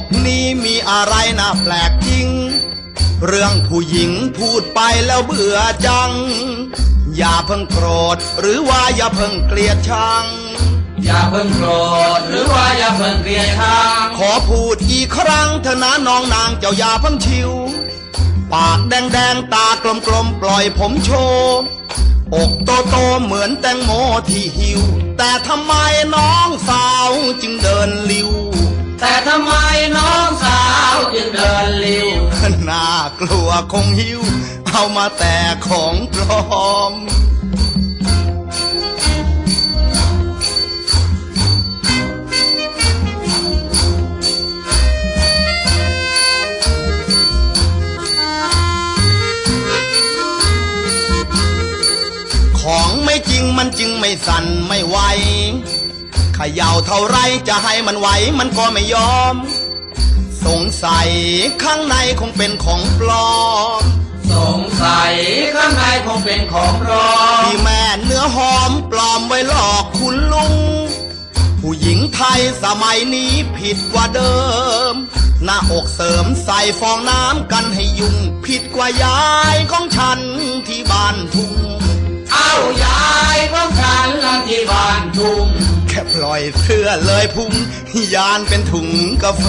กนี้มีอะไรน่าแปลกจริง เรื่องผู้หญิงพูดไปแล้วเบื่อจัง อย่าเพิ่งโกรธหรือว่าอย่าเพิ่งเกลียดชัง อย่าเพิ่งโกรธหรือว่าอย่าเพิ่งเกลียดชัง ขอพูดอีกครั้งเถนะน้องนางเจ้าอย่าเพิ่งชิว ปากแดงแดงตากลมกลมปล่อยผมโชว์อกโตโตเหมือนแตงโมที่หิว แต่ทำไมน้องสาวจึงเดินลิ้ว แต่ทำไมน้องสาวจึงเดินเร็วน่ากลัวคงหิว เอามาแต่ของปลอมของไม่จริงมันจึงไม่สั่นไม่ไหว ขย่าเท่าไรจะให้มันไหวมันก็ไม่ยอม สงสัยข้างในคงเป็นของปลอม สงสัยข้างในคงเป็นของปลอมที่แม่เนื้อหอมปลอมไว้หลอกคุณลุง ผู้หญิงไทยสมัยนี้ผิดกว่าเดิม หน้าอกเสริมใส่ฟองน้ำกันให้ยุ่ง ผิดกว่ายายของฉันที่บ้านทุ่ง เอายายของฉันละที่บ้านทุ่งแค่ ปล่อยเสื้อเลยพุงยานเป็นถุงกาแฟ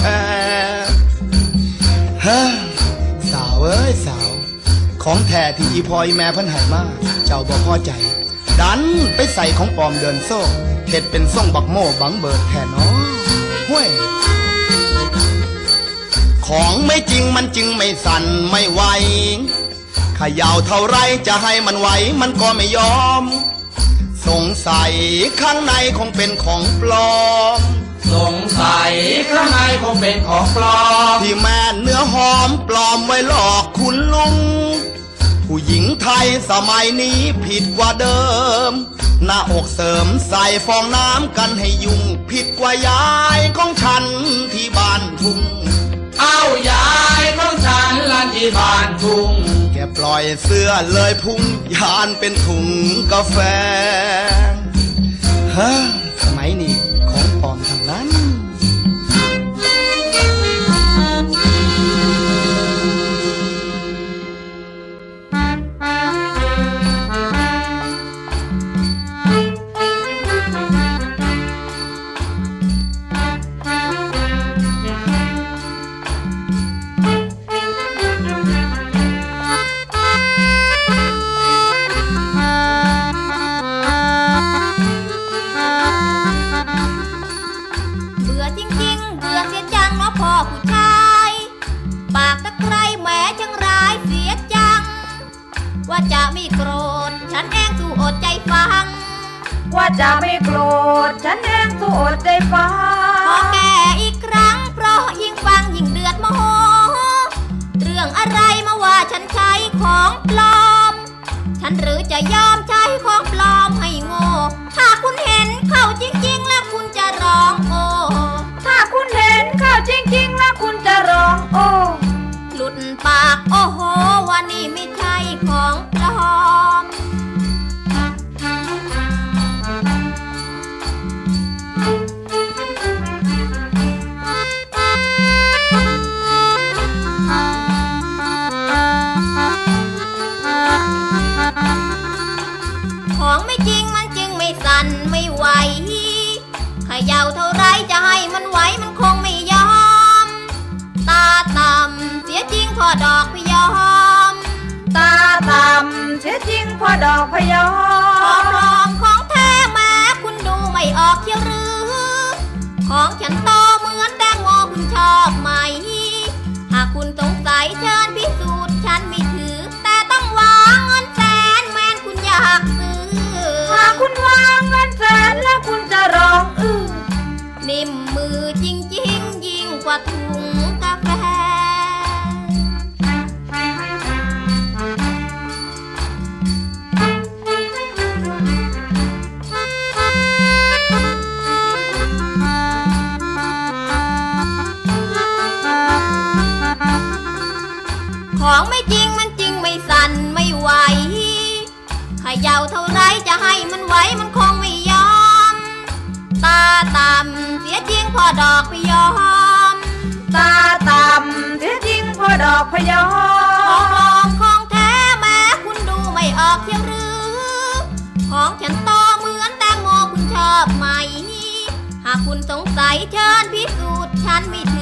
เฮ้สาวเอ้ยสาว ของแท้ที่อีพอยแม่พันหายมาก เจ้าบ่พอใจ ดันไปใส่ของปลอมเดินโซ่เห็ดเป็นส่งบักโม่บังเบิดแท่น้องห้วยของไม่จริงมันจึงไม่สั่นไม่ไหวขย่าเท่าไรจะให้มันไหวมันก็ไม่ยอม งสัยข้างในคงเป็นของปลอม สงสัยข้างในคงเป็นของปลอม ที่แม่เนื้อหอมปลอมไว้หลอกคุณลุง ผู้หญิงไทยสมัยนี้ผิดกว่าเดิม หน้าอกเสริมใส่ฟองน้ำกันให้ยุ่ง ผิดกว่ายายของฉันที่บ้านทุ่ง เอายายของฉันละที่บ้านทุ่ง ปล่อยเสื้อเลยพุ่งยานเป็นถุงกาแฟฮะสมัยนี้ ว่าจะไม่โกรธ ฉันเองสู้อดใจฟัง ว่าจะไม่โกรธ ฉันเองสู้อดใจฟัง ดอกพยอม ตาต่ำเสียจริงพอดอกพยอของปลมอมของแท้แม้คุณดูไม่ออกเชียวหรือ ของฉันโตเหมือนแตงโมคุณชอบไหม หากคุณสงสัยเชิญ ของไม่จริงมันจริงไม่สั่นไม่ไหวขย่าเท่าไรจะให้มันไหวมันคงไม่ยอม ตาต่ำเสียจริงพอดอกไปยอม ตาต่ำเสียจริงพอดอกพยอม ของปลอมอกเที่ยวหรือ ของฉันโตเหมือนแตงโมคุณชอบไหม หากคุณสงสัยเชิญพิสูจน์ฉันไม่ถือ